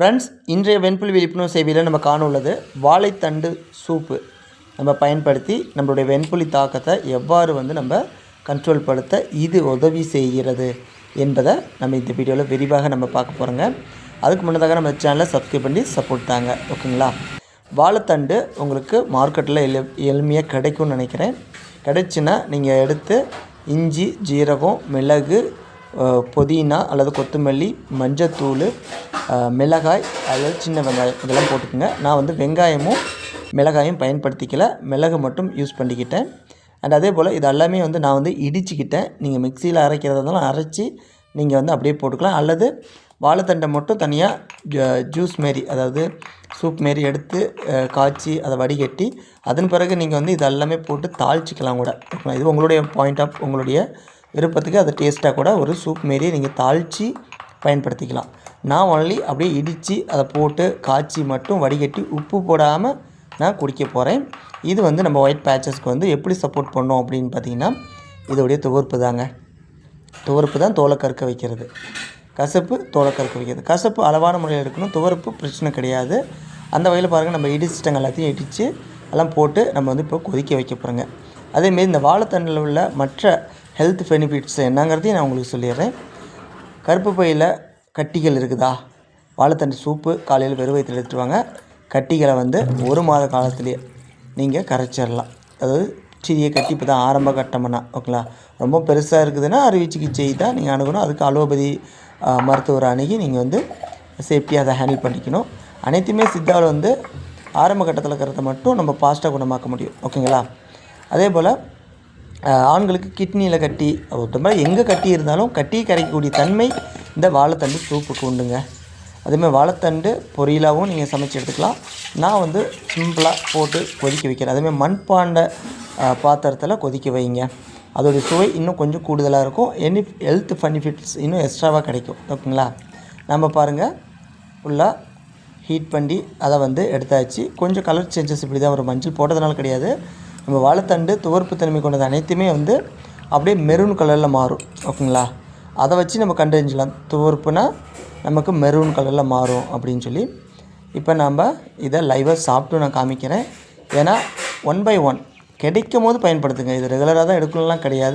Friends இன்றைய வெண்புல் விழிப்புணர்வு சேவையில் நம்ம காண உள்ளது வாழைத்தண்டு சூப்பு. நம்ம பயன்படுத்தி நம்மளுடைய வெண்புலி தாக்கத்தை எவ்வாறு வந்து நம்ம கண்ட்ரோல் படுத்த இது உதவி செய்கிறது என்பதை நம்ம இந்த வீடியோவில் விரிவாக நம்ம பார்க்க போகிறோங்க அதுக்கு முன்னதாக நம்ம சேனலை சப்ஸ்கிரைப் பண்ணி சப்போர்ட் தாங்க. ஓகேங்களா வாழைத்தண்டு உங்களுக்கு மார்க்கெட்டில் எளி எளிமையாக கிடைக்கும்னு நினைக்கிறேன். கிடைச்சுன்னா நீங்கள் எடுத்து இஞ்சி ஜீரகம் மிளகு புதினா அல்லது கொத்தமல்லி மஞ்சத்தூள் மிளகாய் அல்லது சின்ன வெங்காயம் இதெல்லாம் போட்டுக்கோங்க. நான் வந்து வெங்காயமும் மிளகாயும் பயன்படுத்திக்கல. மிளகு மட்டும் யூஸ் பண்ணிக்கிட்டேன். அண்ட் அதே போல் இது எல்லாமே வந்து நான் வந்து இடிச்சுக்கிட்டேன். நீங்கள் மிக்சியில் அரைக்கிறதா இருந்தாலும் அரைச்சி நீங்கள் வந்து அப்படியே போட்டுக்கலாம். அல்லது வாழைத்தண்டை மட்டும் தனியாக ஜூஸ் மாரி அதாவது சூப் மாரி எடுத்து காய்ச்சி அதை வடிகட்டி அதன் பிறகு நீங்கள் வந்து இது எல்லாமே போட்டு தாளிச்சிக்கலாம் கூட. இது உங்களுடைய பாயிண்ட் ஆஃப் உங்களுடைய விருப்பத்துக்கு அதை டேஸ்ட்டாக கூட ஒரு சூப் மாரியே நீங்கள் தாளித்து பயன்படுத்திக்கலாம். நான் ஒன்லி அப்படியே இடித்து அதை போட்டு காய்ச்சி மட்டும் வடிகட்டி உப்பு போடாமல் நான் குடிக்க போகிறேன் இது வந்து நம்ம ஒயிட் பேச்சஸ்க்கு வந்து எப்படி சப்போர்ட் பண்ணோம் அப்படின்னு பார்த்தீங்கன்னா இதோடைய துவர்ப்பு தாங்க. துவர்ப்பு தான் தோலை கற்க வைக்கிறது. கசப்பு தோலை கற்க வைக்கிறது. கசப்பு அளவான முறையில் இருக்கணும். துவர்ப்பு பிரச்சனை கிடையாது. அந்த வகையில் பாருங்கள் நம்ம இடிச்சிட்டங்க எல்லாத்தையும் இடித்து எல்லாம் போட்டு நம்ம வந்து இப்போ கொதிக்க வைக்க போகிறோங்க அதேமாரி இந்த வாழைத்தண்டில் உள்ள மற்ற ஹெல்த் பெனிஃபிட்ஸ் என்னங்கிறதையும் நான் உங்களுக்கு சொல்லிடுறேன். கருப்பு பையில் கட்டிகள் இருக்குதா? வாழைத்தண்டு சூப்பு காலையில் வெறும் வயிற்றில் எடுத்துட்டு வாங்க கட்டிகளை வந்து ஒரு மாத காலத்துலேயே நீங்கள் கரைச்சிடலாம். அதாவது சிறிய கட்டி இப்போ தான் ஆரம்ப கட்டம்னா ஓகேங்களா? ரொம்ப பெருசாக இருக்குதுன்னா அறுவை சிகிச்சை தான் நீங்கள் அணுகணும். அதுக்கு அலோபதி மருத்துவரை அணுகி நீங்கள் வந்து சேஃப்டியாக அதை ஹேண்டில் பண்ணிக்கணும். அனைத்துமே சித்தாவில் வந்து ஆரம்ப கட்டத்தில் இருக்கிறத மட்டும் நம்ம ஃபாஸ்ட்டாக குணமாக்க முடியும். ஓகேங்களா? அதே போல் ஆண்களுக்கு கிட்னியில் கட்டி ஒருத்தர் எங்கே கட்டி இருந்தாலும் கட்டி கரைக்கக்கூடிய தன்மை இந்த வாழைத்தண்டு சூப்புக்கு உண்டுங்க. அதேமாதிரி வாழைத்தண்டு பொரியலாகவும் நீங்கள் சமைச்சு எடுத்துக்கலாம். நான் வந்து சிம்பிளாக போட்டு கொதிக்க வைக்கிறேன். அதேமாதிரி மண்பாண்ட பாத்திரத்தில் கொதிக்க வைங்க. அதோடைய சுவை இன்னும் கொஞ்சம் கூடுதலாக இருக்கும். எனி ஹெல்த் பெனிஃபிட்ஸ் இன்னும் எக்ஸ்ட்ராவாக கிடைக்கும். ஓகேங்களா? நம்ம பாருங்கள் ஃபுல்லாக ஹீட் பண்ணி அதை வந்து எடுத்தாச்சு. கொஞ்சம் கலர் சேஞ்சஸ் இப்படி தான் ஒரு மஞ்சள் போட்டதுனால கிடையாது. நம்ம வாழைத்தண்டு துவர்ப்பு தன்மை கொண்டது அனைத்துமே வந்து அப்படியே மெரூன் கலரில் மாறும். ஓகேங்களா? அதை வச்சு நம்ம கண்டறிஞ்சிக்கலாம் துவர்ப்புனா நமக்கு மெரூன் கலரில் மாறும் அப்படின்னு சொல்லி. இப்போ நாம் இதை லைவாக சாப்பிட்டு நான் காமிக்கிறேன். ஏன்னா ஒன் பை ஒன் கிடைக்கும் போது பயன்படுத்துங்க. இது ரெகுலராக தான் எடுக்கணும்லாம் கிடையாது.